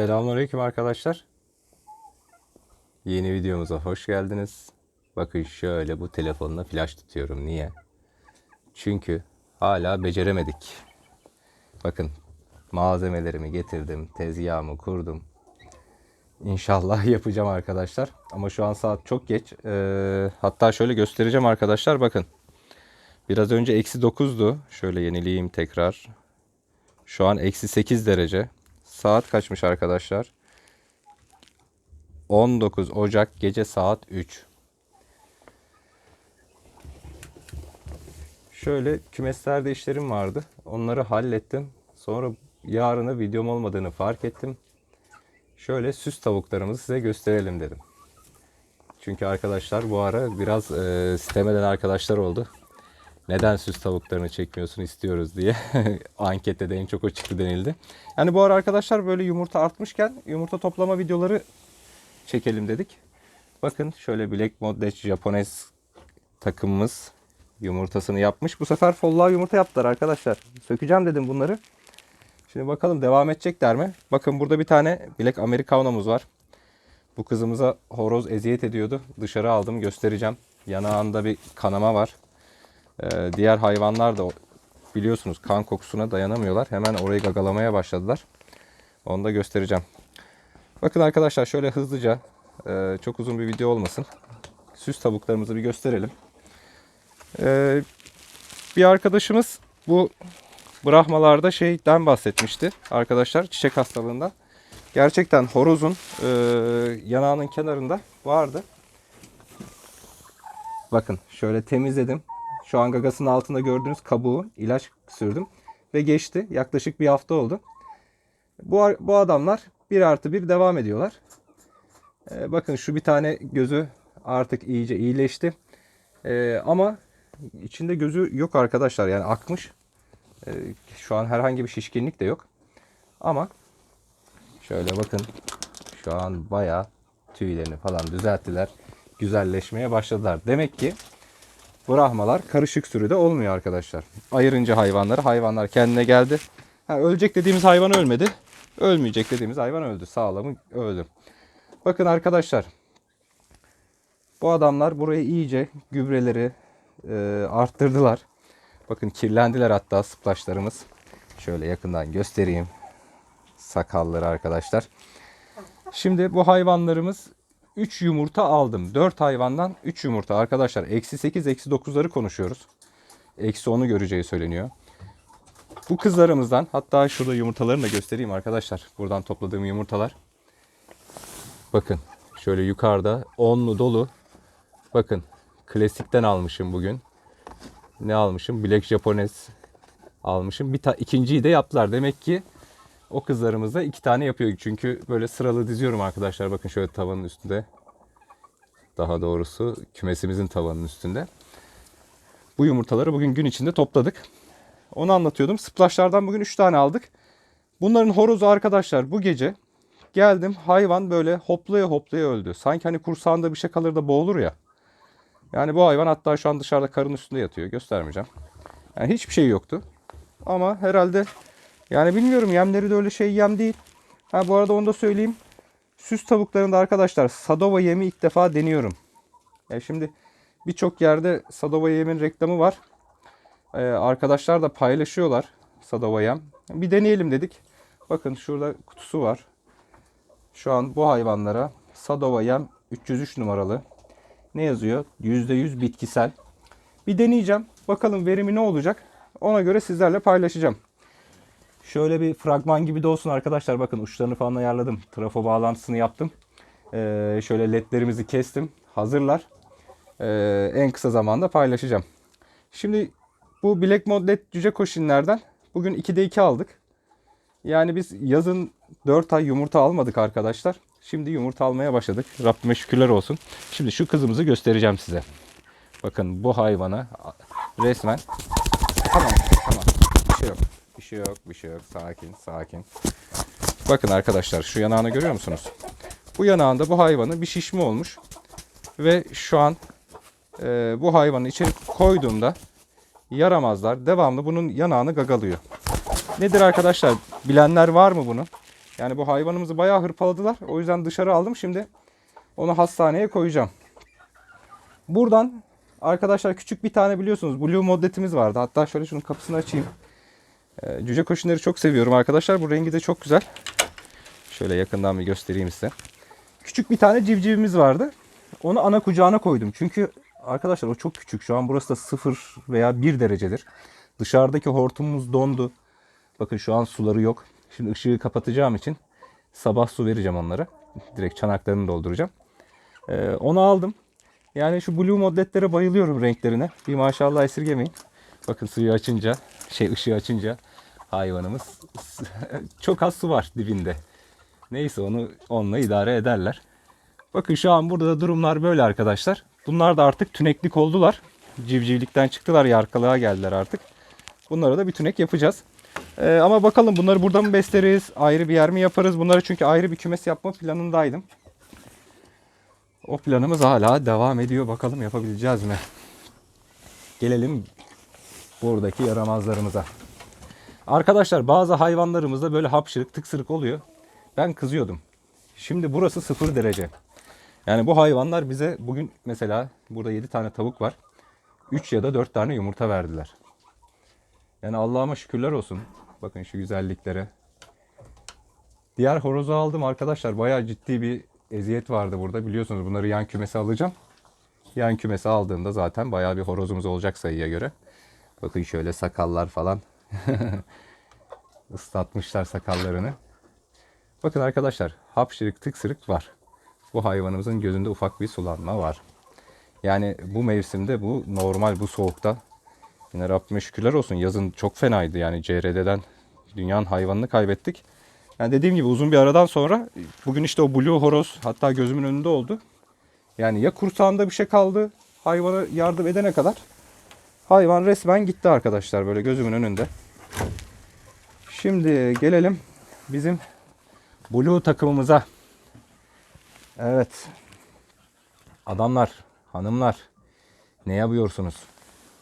Selamünaleyküm arkadaşlar. Yeni videomuza hoş geldiniz. Bakın şöyle bu telefonla flash tutuyorum. Niye? Çünkü hala beceremedik. Bakın malzemelerimi getirdim, tezgahımı kurdum. İnşallah yapacağım arkadaşlar. Ama şu an saat çok geç. Ee, hatta şöyle göstereceğim arkadaşlar. Bakın. Biraz önce eksi 9'du. Şöyle yenileyeyim tekrar. Şu an eksi 8 derece. Saat kaçmış arkadaşlar? 19 Ocak gece saat 3. Şöyle kümeslerde işlerim vardı. Onları hallettim. Sonra yarını videom olmadığını fark ettim. Şöyle süs tavuklarımızı size gösterelim dedim. Çünkü arkadaşlar bu ara biraz e, sitem eden arkadaşlar oldu. Neden süs tavuklarını çekmiyorsun istiyoruz diye ankette de en çok o çıktı denildi. Yani bu ara arkadaşlar böyle yumurta artmışken yumurta toplama videoları çekelim dedik. Bakın şöyle Black Moddeç Japones takımımız yumurtasını yapmış. Bu sefer folluğa yumurta yaptılar arkadaşlar. Sökeceğim dedim bunları. Şimdi bakalım devam edecekler mi? Bakın burada bir tane Black Americano'muz var. Bu kızımıza horoz eziyet ediyordu. Dışarı aldım göstereceğim. Yanağında bir kanama var. Ee, diğer hayvanlar da biliyorsunuz kan kokusuna dayanamıyorlar. Hemen orayı gagalamaya başladılar. Onu da göstereceğim. Bakın arkadaşlar şöyle hızlıca e, çok uzun bir video olmasın. Süs tavuklarımızı bir gösterelim. Ee, bir arkadaşımız bu Brahmalarda şeyden bahsetmişti arkadaşlar çiçek hastalığından. Gerçekten horozun e, yanağının kenarında vardı. Bakın şöyle temizledim. Şu an gagasının altında gördüğünüz kabuğu ilaç sürdüm. Ve geçti. Yaklaşık bir hafta oldu. Bu, bu adamlar bir artı bir devam ediyorlar. Ee, bakın şu bir tane gözü artık iyice iyileşti. Ee, ama içinde gözü yok arkadaşlar. Yani akmış. Ee, şu an herhangi bir şişkinlik de yok. Ama şöyle bakın. Şu an bayağı tüylerini falan düzelttiler. Güzelleşmeye başladılar. Demek ki Brahmalar karışık sürüde olmuyor arkadaşlar. Ayırınca hayvanları hayvanlar kendine geldi. Ha, ölecek dediğimiz hayvan ölmedi. Ölmeyecek dediğimiz hayvan öldü. Sağlamı öldü. Bakın arkadaşlar. Bu adamlar burayı iyice gübreleri e, arttırdılar. Bakın kirlendiler hatta sıplaçlarımız. Şöyle yakından göstereyim. Sakalları arkadaşlar. Şimdi bu hayvanlarımız 3 yumurta aldım. 4 hayvandan 3 yumurta. Arkadaşlar eksi 8 eksi 9'ları konuşuyoruz. Eksi 10'u göreceği söyleniyor. Bu kızlarımızdan hatta şurada yumurtalarını da göstereyim arkadaşlar. Buradan topladığım yumurtalar. Bakın şöyle yukarıda 10'lu dolu. Bakın klasikten almışım bugün. Ne almışım? Black Japones almışım. Bir ta ikinciyi de yaptılar. Demek ki o kızlarımız da iki tane yapıyor. Çünkü böyle sıralı diziyorum arkadaşlar. Bakın şöyle tavanın üstünde. Daha doğrusu kümesimizin tavanın üstünde. Bu yumurtaları bugün gün içinde topladık. Onu anlatıyordum. Splashlardan bugün 3 tane aldık. Bunların horozu arkadaşlar bu gece geldim hayvan böyle hoplaya hoplaya öldü. Sanki hani kursağında bir şey kalır da boğulur ya. Yani bu hayvan hatta şu an dışarıda karın üstünde yatıyor. Göstermeyeceğim. Yani hiçbir şey yoktu. Ama herhalde yani bilmiyorum yemleri de öyle şey yem değil. Ha bu arada onu da söyleyeyim. Süs tavuklarında arkadaşlar Sadova yemi ilk defa deniyorum. E şimdi birçok yerde Sadova yemin reklamı var. Ee, arkadaşlar da paylaşıyorlar Sadova yem. Bir deneyelim dedik. Bakın şurada kutusu var. Şu an bu hayvanlara Sadova yem 303 numaralı. Ne yazıyor? %100 bitkisel. Bir deneyeceğim. Bakalım verimi ne olacak. Ona göre sizlerle paylaşacağım. Şöyle bir fragman gibi de olsun arkadaşlar. Bakın uçlarını falan ayarladım. Trafo bağlantısını yaptım. Ee, şöyle ledlerimizi kestim. Hazırlar. Ee, en kısa zamanda paylaşacağım. Şimdi bu Black Mod LED cüce koşinlerden bugün 2'de 2 aldık. Yani biz yazın 4 ay yumurta almadık arkadaşlar. Şimdi yumurta almaya başladık. Rabbime şükürler olsun. Şimdi şu kızımızı göstereceğim size. Bakın bu hayvana resmen tamam tamam bir şey yok. Şey yok, bir şey yok. Sakin, sakin. Bakın arkadaşlar şu yanağını görüyor musunuz? Bu yanağında bu hayvanın bir şişme olmuş. Ve şu an e, bu hayvanı içeri koyduğumda yaramazlar devamlı bunun yanağını gagalıyor. Nedir arkadaşlar? Bilenler var mı bunu? Yani bu hayvanımızı bayağı hırpaladılar. O yüzden dışarı aldım. Şimdi onu hastaneye koyacağım. Buradan arkadaşlar küçük bir tane biliyorsunuz Blue Moddet'imiz vardı. Hatta şöyle şunun kapısını açayım. Ee, cüce koşunları çok seviyorum arkadaşlar. Bu rengi de çok güzel. Şöyle yakından bir göstereyim size. Küçük bir tane civcivimiz vardı. Onu ana kucağına koydum. Çünkü arkadaşlar o çok küçük. Şu an burası da 0 veya 1 derecedir. Dışarıdaki hortumumuz dondu. Bakın şu an suları yok. Şimdi ışığı kapatacağım için sabah su vereceğim onlara. Direkt çanaklarını dolduracağım. Ee, onu aldım. Yani şu blue modletlere bayılıyorum renklerine. Bir maşallah esirgemeyin. Bakın suyu açınca, şey ışığı açınca hayvanımız çok az su var dibinde. Neyse onu onunla idare ederler. Bakın şu an burada da durumlar böyle arkadaşlar. Bunlar da artık tüneklik oldular. Civcivlikten çıktılar yarkalığa geldiler artık. Bunlara da bir tünek yapacağız. Ee, ama bakalım bunları burada mı besleriz? Ayrı bir yer mi yaparız? Bunları çünkü ayrı bir kümes yapma planındaydım. O planımız hala devam ediyor. Bakalım yapabileceğiz mi? Gelelim buradaki yaramazlarımıza. Arkadaşlar bazı hayvanlarımızda böyle hapşırık tıksırık oluyor. Ben kızıyordum. Şimdi burası sıfır derece. Yani bu hayvanlar bize bugün mesela burada 7 tane tavuk var. 3 ya da 4 tane yumurta verdiler. Yani Allah'ıma şükürler olsun. Bakın şu güzelliklere. Diğer horozu aldım arkadaşlar. Bayağı ciddi bir eziyet vardı burada. Biliyorsunuz bunları yan kümese alacağım. Yan kümese aldığımda zaten bayağı bir horozumuz olacak sayıya göre. Bakın şöyle sakallar falan. Islatmışlar sakallarını. Bakın arkadaşlar hapşırık tıksırık var. Bu hayvanımızın gözünde ufak bir sulanma var. Yani bu mevsimde bu normal bu soğukta. Yine Rabbime şükürler olsun yazın çok fenaydı yani CRD'den dünyanın hayvanını kaybettik. Yani dediğim gibi uzun bir aradan sonra bugün işte o blue horoz hatta gözümün önünde oldu. Yani ya kursağında bir şey kaldı hayvana yardım edene kadar hayvan resmen gitti arkadaşlar böyle gözümün önünde. Şimdi gelelim bizim blue takımımıza. Evet. Adamlar, hanımlar ne yapıyorsunuz?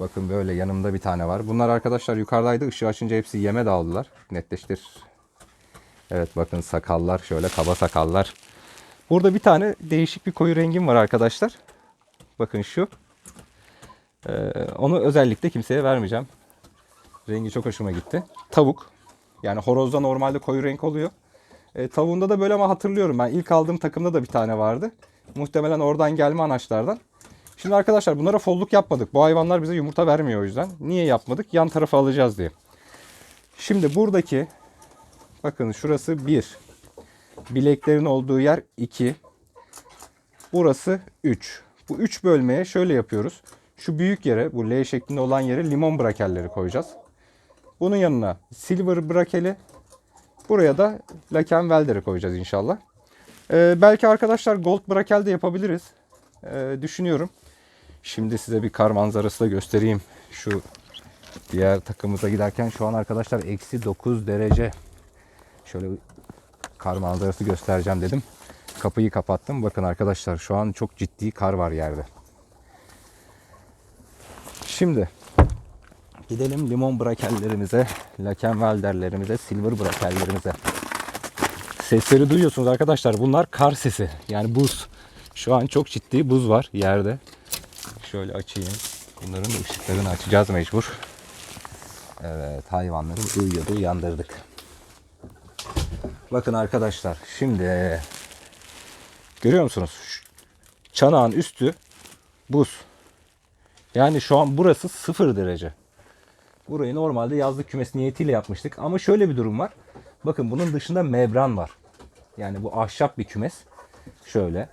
Bakın böyle yanımda bir tane var. Bunlar arkadaşlar yukarıdaydı. Işığı açınca hepsi yeme dağıldılar. Netleştir. Evet bakın sakallar şöyle kaba sakallar. Burada bir tane değişik bir koyu rengim var arkadaşlar. Bakın şu. Ee, onu özellikle kimseye vermeyeceğim. Rengi çok hoşuma gitti. Tavuk. Yani horozda normalde koyu renk oluyor. E, tavuğunda da böyle ama hatırlıyorum ben ilk aldığım takımda da bir tane vardı. Muhtemelen oradan gelme anaçlardan. Şimdi arkadaşlar bunlara folluk yapmadık. Bu hayvanlar bize yumurta vermiyor o yüzden. Niye yapmadık? Yan tarafa alacağız diye. Şimdi buradaki bakın şurası 1. Bileklerin olduğu yer 2. Burası 3. Bu 3 bölmeye şöyle yapıyoruz. Şu büyük yere, bu L şeklinde olan yere limon brakelleri koyacağız. Bunun yanına silver brakeli, buraya da laken velderi koyacağız inşallah. Ee, belki arkadaşlar gold brakel de yapabiliriz. Ee, düşünüyorum. Şimdi size bir kar manzarası da göstereyim. Şu diğer takımıza giderken şu an arkadaşlar eksi 9 derece. Şöyle kar manzarası göstereceğim dedim. Kapıyı kapattım. Bakın arkadaşlar şu an çok ciddi kar var yerde. Şimdi gidelim limon brakellerimize, lakenvelderlerimize, silver brakellerimize. Sesleri duyuyorsunuz arkadaşlar. Bunlar kar sesi. Yani buz. Şu an çok ciddi buz var yerde. Şöyle açayım. Bunların ışıklarını açacağız mecbur. Evet hayvanları uyuyordu uyandırdık. Bakın arkadaşlar şimdi görüyor musunuz? Çanağın üstü buz. Yani şu an burası sıfır derece. Burayı normalde yazlık kümes niyetiyle yapmıştık. Ama şöyle bir durum var. Bakın bunun dışında membran var. Yani bu ahşap bir kümes. Şöyle.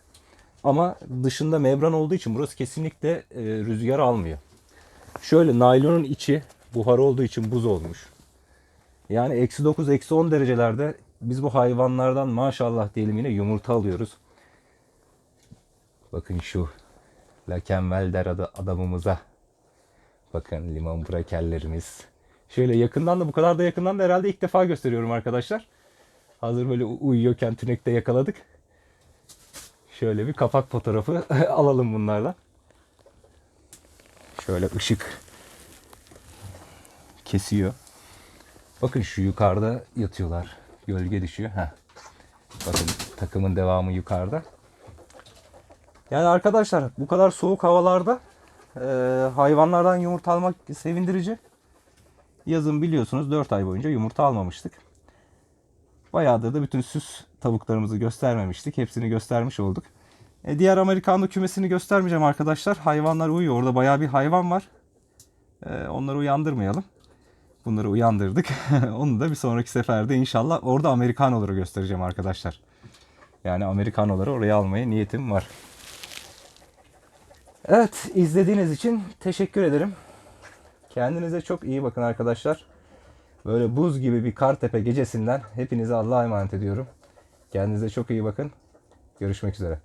Ama dışında membran olduğu için burası kesinlikle e, rüzgar almıyor. Şöyle naylonun içi buhar olduğu için buz olmuş. Yani eksi 9, eksi 10 derecelerde biz bu hayvanlardan maşallah diyelim yine yumurta alıyoruz. Bakın şu Lakenvelder adı adamımıza. Bakın limon brakellerimiz. Şöyle yakından da bu kadar da yakından da herhalde ilk defa gösteriyorum arkadaşlar. Hazır böyle uyuyorken tünekte yakaladık. Şöyle bir kapak fotoğrafı alalım bunlarla. Şöyle ışık kesiyor. Bakın şu yukarıda yatıyorlar. Gölge düşüyor. Heh, Bakın takımın devamı yukarıda. Yani arkadaşlar bu kadar soğuk havalarda e, hayvanlardan yumurta almak sevindirici. Yazın biliyorsunuz 4 ay boyunca yumurta almamıştık. Bayağıdır da bütün süs tavuklarımızı göstermemiştik. Hepsini göstermiş olduk. E, diğer Amerikanlı kümesini göstermeyeceğim arkadaşlar. Hayvanlar uyuyor. Orada bayağı bir hayvan var. E, onları uyandırmayalım. Bunları uyandırdık. Onu da bir sonraki seferde inşallah orada Amerikanoları göstereceğim arkadaşlar. Yani Amerikanoları oraya almaya niyetim var. Evet, izlediğiniz için teşekkür ederim. Kendinize çok iyi bakın arkadaşlar. Böyle buz gibi bir Kartepe gecesinden hepinize Allah'a emanet ediyorum. Kendinize çok iyi bakın. Görüşmek üzere.